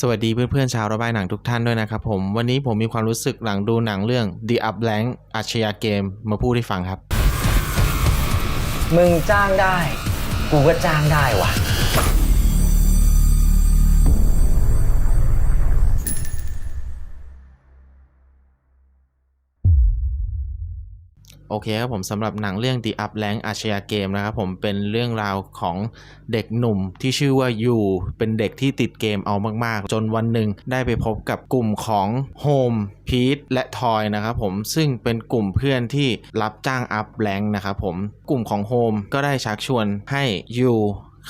สวัสดีเพื่อนๆชาวระบายหนังทุกท่านด้วยนะครับผม วันนี้ผมมีความรู้สึกหลังดูหนังเรื่อง The Up Blank อาชญาเกมมาพูดให้ฟังครับ มึงจ้างได้ กูก็จ้างได้ว่ะ โอเคครับผมสำหรับหนังเรื่อง The Up Blank อาชญาเกมนะครับผมเป็นเรื่องราวของเด็กหนุ่มที่ชื่อว่ายูเป็นเด็กที่ติดเกมเอามาก ๆ จนวันหนึ่งได้ไปพบกับกลุ่มของโฮมพีทและทอยนะครับผมซึ่งเป็นกลุ่มเพื่อนที่รับจ้างอัพแ n งนะครับผมกลุ่มของโฮมก็ได้ชักชวนให้ยู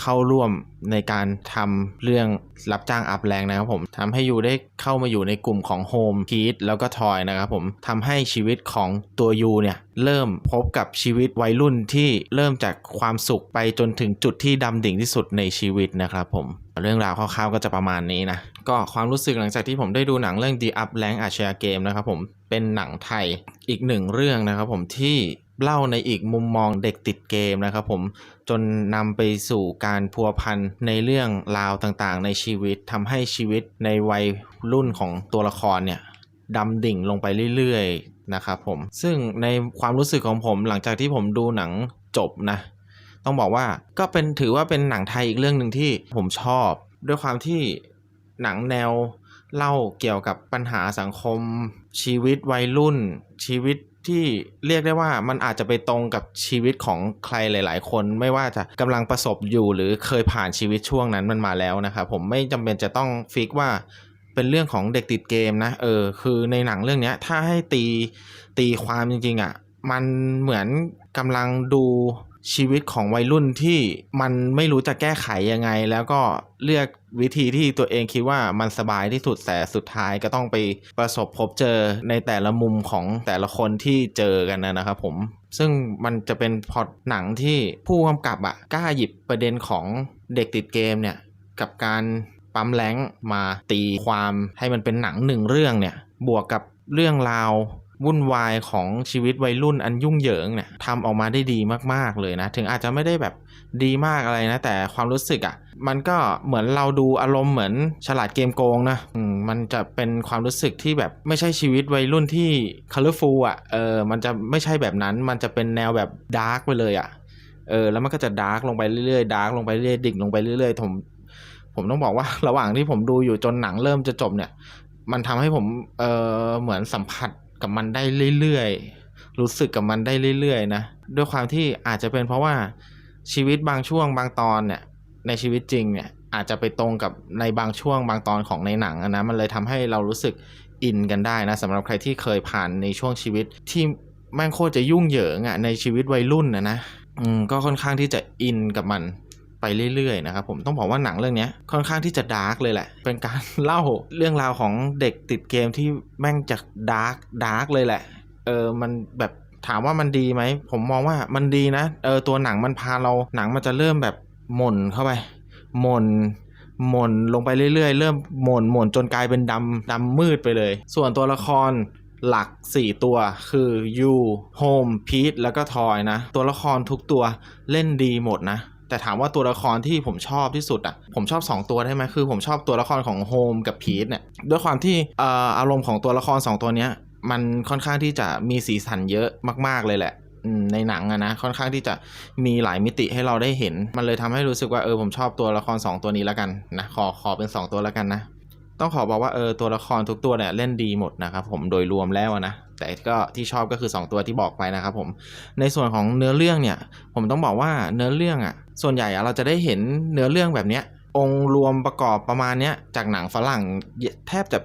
เข้าร่วมในการทำเรื่องรับจ้างอัพแรงนะครับผมทำให้ยูได้เข้ามาอยู่ในกลุ่มของโฮมพีทแล้วก็ทอยนะครับผมทำให้ชีวิตของตัวยูเนี่ยเริ่มพบกับชีวิตวัยรุ่นที่เริ่มจากความสุขไปจนถึงจุดที่ดำดิ่งที่สุดในชีวิตนะครับผมเรื่องราวคร่าวๆก็จะประมาณนี้นะ ก็ความรู้สึกหลังจากที่ผมได้ดูหนังเรื่อง The Up Rank อาชญาเกมนะครับผมเป็นหนังไทยอีกหนึ่งเรื่องนะครับผมที่ เล่าในอีกมุมมองเด็กติดเกมนะครับผมจนนำไปสู่การพัวพันในเรื่องราวต่างๆ ในชีวิตทำให้ชีวิตในวัยรุ่นของตัวละครเนี่ยดำดิ่งลงไปเรื่อยๆนะครับผมซึ่งในความรู้สึกของผมหลังจากที่ผมดูหนังจบนะ ต้องบอกว่าก็เป็นถือว่าเป็นหนังไทยอีกเรื่องหนึ่งที่ผมชอบ ด้วยความที่หนังแนวเล่าเกี่ยวกับปัญหาสังคม ชีวิตวัยรุ่น ชีวิต ที่เรียกได้ว่ามันอาจจะไปตรงกับชีวิตของใครหลาย ๆ คนไม่ว่าจะกำลังประสบอยู่หรือเคยผ่านชีวิตช่วงนั้นมันมาแล้วนะครับผมไม่จำเป็นจะต้องฟิกว่าเป็นเรื่องของเด็กติดเกมนะเออคือในหนังเรื่องนี้ถ้าให้ตีตีความจริงๆอะมันเหมือนกำลังดู ชีวิตของวัยรุ่นที่มันไม่รู้จะแก้ไขยังไง แล้วก็เลือกวิธีที่ตัวเองคิดว่ามันสบายที่สุดแต่สุดท้ายก็ต้องไปประสบพบเจอในแต่ละมุมของแต่ละคนที่เจอกันนะครับผม ซึ่งมันจะเป็นพอตหนังที่ผู้กำกับอะกล้าหยิบประเด็นของเด็กติดเกมเนี่ยกับการปั๊มแรงมาตีความให้มันเป็นหนังหนึ่งเรื่องเนี่ยบวกกับเรื่องราว วุ่นวายของชีวิตวัยรุ่นอันยุ่งเหยิงเนี่ยทำออกมาได้ดีมากๆเลยนะ ถึงอาจจะไม่ได้แบบดีมากอะไรนะ แต่ความรู้สึกอะ่ะ มันก็เหมือนเราดูอารมณ์เหมือนฉลาดเกมโกงนะอืมมันจะเป็นความรู้สึกที่แบบไม่ใช่ชีวิตวัยรุ่นที่ colorful อะเออมันจะไม่ใช่แบบนั้นมันจะเป็นแนวแบบดาร์กไปเลยอะเออแล้วมันก็จะดาร์กลงไปเรื่อยๆดาร์กลงไปเรื่อยๆดิ่งลงไปเรื่อยๆผมผมต้องบอกว่าระหว่างที่ผมดูอยู่จนหนังเริ่มจะจบเนี่ย มันทำให้ผมเออเหมือนสัมผัส กับมันได้เรื่อยๆ รู้สึกกับมันได้เรื่อยๆนะ ด้วยความที่อาจจะเป็นเพราะว่าชีวิตบางช่วงบางตอนเนี่ยในชีวิตจริงเนี่ยอาจจะไปตรงกับในบางช่วงบางตอนของในหนังนะมันเลยทำให้เรารู้สึกอินกันได้นะสำหรับใครที่เคยผ่านในช่วงชีวิตที่แม่งโคตรจะยุ่งเหยิงอะในชีวิตวัยรุ่นนะนะอืมก็ค่อนข้างที่จะอินกับมัน ไปเรื่อยๆนะครับผมต้องบอกว่าหนังเรื่องนี้ค่อนข้างที่จะดาร์กเลยแหละ เป็นการเล่าเรื่องราวของเด็กติดเกมที่แม่งจากดาร์กดาร์กเลยแหละเออมันแบบถามว่ามันดีไหม ผมมองว่ามันดีนะเออตัวหนังมันพาเราหนังมันจะเริ่มแบบหม่นเข้าไปหม่นหม่นลงไปเรื่อยๆ เริ่มหม่นหม่นจนกลายเป็นดำดำมืดไปเลย ส่วนตัวละครหลัก 4 ตัวคือยูโฮมพีทแล้วก็ทอยนะ ตัวละครทุกตัวเล่นดีหมดนะ แต่ถามว่าตัวละครที่ผมชอบที่สุดอะผมชอบ 2 ตัวได้ไหมคือ ผมชอบตัวละครของโฮมกับพีทเนี่ยด้วยความที่อออารมณ์ของตัวละคร 2 ตัวเนี้ยมันค่อนข้างที่จะมีสีสันเยอะมาก ๆเลยแหละในหนังอะนะค่อนข้างที่จะมีหลายมิติให้เราได้เห็น มันเลยทำให้รู้สึกว่าเออผมชอบตัวละคร 2 ตัวนี้แล้วกันนะขอขอเป็น 2 ตัวแล้วกันนะ ต้องขอบอกว่าเออตัวละครทุกตัวเนี่ยเล่นดีหมดนะครับผมโดยรวมแล้วนะแต่ก็ที่ชอบก็คือ 2 ตัวที่บอกไปนะครับผมในส่วนของเนื้อเรื่องเนี่ยผมต้องบอกว่าเนื้อเรื่องอะ่ะส่วนใหญ่เราจะได้เห็นเนื้อเรื่องแบบเนี้ยองค์รวมประกอบประมาณเนี้ยจากหนังฝรั่งแทบจะ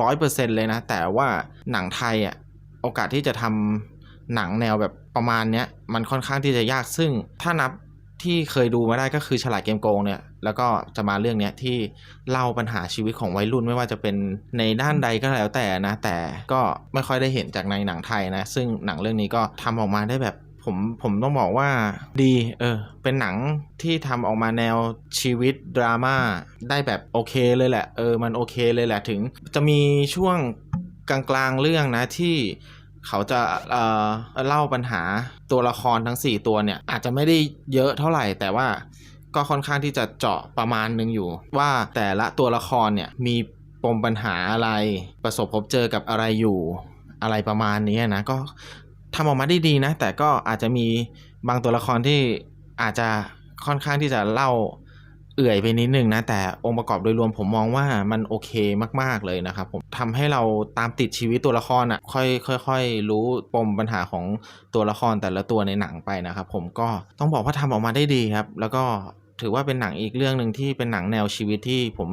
ร้อยเปอร์เซ็นต์เลยนะ แต่ว่าหนังไทยอะ่ะโอกาสที่จะทำหนังแนวแบบประมาณเนี้ยมันค่อนข้างที่จะยากซึ่งถ้านับ ที่เคยดูมาได้ก็คือฉลาดเกมโกงเนี่ยแล้วก็จะมาเรื่องเนี้ยที่เล่าปัญหาชีวิตของวัยรุ่นไม่ว่าจะเป็นในด้านใดก็แล้วแต่นะ แต่ก็ไม่ค่อยได้เห็นจากในหนังไทยนะ ซึ่งหนังเรื่องนี้ก็ทำออกมาได้แบบผมผมต้องบอกว่าดีเออเป็นหนังที่ทำออกมาแนวชีวิตดราม่าได้แบบโอเคเลยแหละเออมันโอเคเลยแหละถึงจะมีช่วงกลางๆเรื่องนะที่ เขาจะเอ่อเล่าปัญหาตัวละครทั้ง 4 ตัวเนี่ย อาจจะไม่ได้เยอะเท่าไหร่ แต่ว่าก็ค่อนข้างที่จะเจาะประมาณหนึงอยู่ ว่าแต่ละตัวละครเนี่ยมีปมปัญหาอะไรประสบพบเจอกับอะไรอยู่อะไรประมาณนี้นะก็ทำออกมาได้ดีนะ แต่ก็อาจจะมีบางตัวละครที่อาจจะค่อนข้างที่จะเล่า เอื่อยไปนิดนึงนะ แต่องค์ประกอบโดยรวมผมมองว่ามันโอเคมาก ๆ เลยนะครับผมทำให้เราตามติดชีวิตตัวละครอะค่อยค่อยๆ รู้ปมปัญหาของตัวละครแต่ละตัวในหนังไปนะครับผมก็ต้องบอกว่าทำออกมาได้ดีครับ แล้วก็ถือว่าเป็นหนังอีกเรื่องหนึ่งที่เป็นหนังแนวชีวิตที่ผม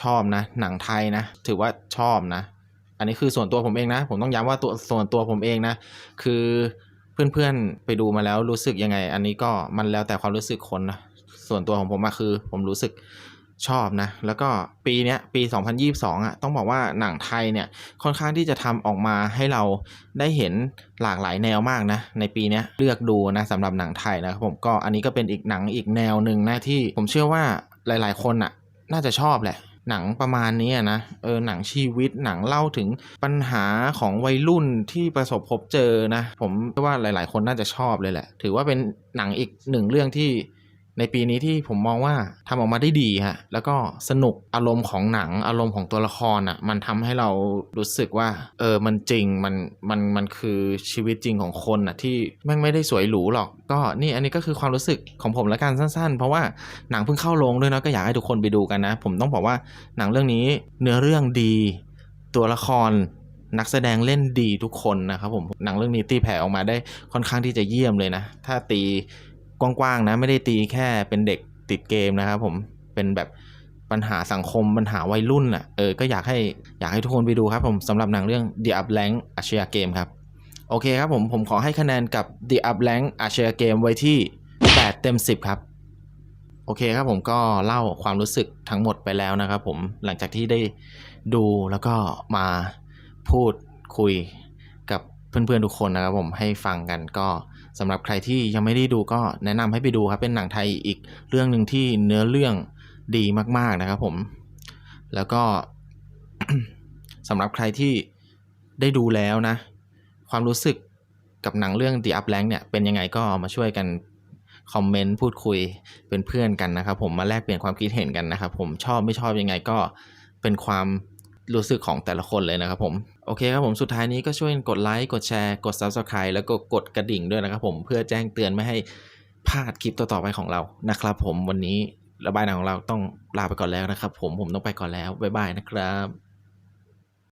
ชอบนะ หนังไทยนะ ถือว่าชอบนะ อันนี้คือส่วนตัวผมเองนะ ผมต้องย้ำว่าตัวส่วนตัวผมเองนะ คือเพื่อนๆไปดูมาแล้วรู้สึกยังไง อันนี้ก็มันแล้วแต่ความรู้สึกคนนะ ส่วนตัวของผมอะคือ ผมรู้สึกชอบนะ แล้วก็ปีเนี้ยปี 2022อะต้องบอกว่าหนังไทยเนี่ยค่อนข้างที่จะทำออกมาให้เราได้เห็นหลากหลายแนวมากนะ ในปีเนี้ยเลือกดูนะสำหรับหนังไทยนะครับผมก็อันนี้ก็เป็นอีกหนังอีกแนวหนึ่งนะที่ผมเชื่อว่าหลาย ๆ คนอะน่าจะชอบแหละหนังประมาณนี้นะเออหนังชีวิตหนังเล่าถึงปัญหาของวัยรุ่นที่ประสบพบเจอนะ ผมว่าหลาย ๆ คนน่าจะชอบเลยแหละ ถือว่าเป็นหนังอีกหนึ่งเรื่องที่ ในปีนี้ที่ผมมองว่าทำออกมาได้ดีฮะแล้วก็สนุกอารมณ์ของหนังอารมณ์ของตัวละครอะมันทำให้เรารู้สึกว่าเออมันจริงมันมันมันคือชีวิตจริงของคนอะที่แม่งไม่ได้สวยหรูหรอก ก็นี่อันนี้ก็คือความรู้สึกของผมละกันสั้น ๆ เพราะว่าหนังเพิ่งเข้าโรงด้วยเนาะก็อยากให้ทุกคนไปดูกันนะ ผมต้องบอกว่าหนังเรื่องนี้เนื้อเรื่องดี ตัวละครนักแสดงเล่นดีทุกคนนะครับผมหนังเรื่องนี้ตีแผ่ออกมาได้ค่อนข้างที่จะเยี่ยมเลยนะ ถ้าตี กว้างๆนะไม่ได้ตีแค่เป็นเด็กติดเกมนะครับผมเป็นแบบปัญหาสังคมปัญหาวัยรุ่นอะเออก็อยากให้อยากให้ทุกคนไปดูครับผมสำหรับหนังเรื่อง The Up Rank อาชญาเกมครับโอเคครับผมผมขอให้คะแนนกับ The Up Rank อาชญาเกมไว้ที่ 8 เต็ม 10 ครับโอเคครับผมก็เล่าความรู้สึกทั้งหมดไปแล้วนะครับผมหลังจากที่ได้ดูแล้วก็มาพูดคุย เพื่อนๆทุกคนนะครับผมให้ฟังกันก็สำหรับใครที่ยังไม่ได้ดูก็แนะนำให้ไปดูครับเป็นหนังไทยอีกเรื่องหนึ่งที่เนื้อเรื่องดีมาก ๆนะครับผมแล้วก็สำหรับใครที่ได้ดูแล้วนะ ความรู้สึกกับหนังเรื่อง The Up Rank เนี่ยเป็นยังไงก็มาช่วยกันคอมเมนต์พูดคุยเป็นเพื่อนกันนะครับผมมาแลกเปลี่ยนความคิดเห็นกันนะครับผมชอบไม่ชอบยังไงก็เป็นความ รู้สึกของแต่ละคนเลยนะครับผมโอเคครับผมสุดท้ายนี้ก็ช่วยกดไลค์กดแชร์กด Subscribe แล้วก็กดกระดิ่งด้วยนะครับผมเพื่อแจ้งเตือนไม่ให้พลาดคลิปต่อๆไปของเรานะครับ ผมวันนี้ระบายหนังของเราต้องลาไปก่อนแล้วนะครับ ผมผมต้องไปก่อนแล้วบ๊ายบายนะครับ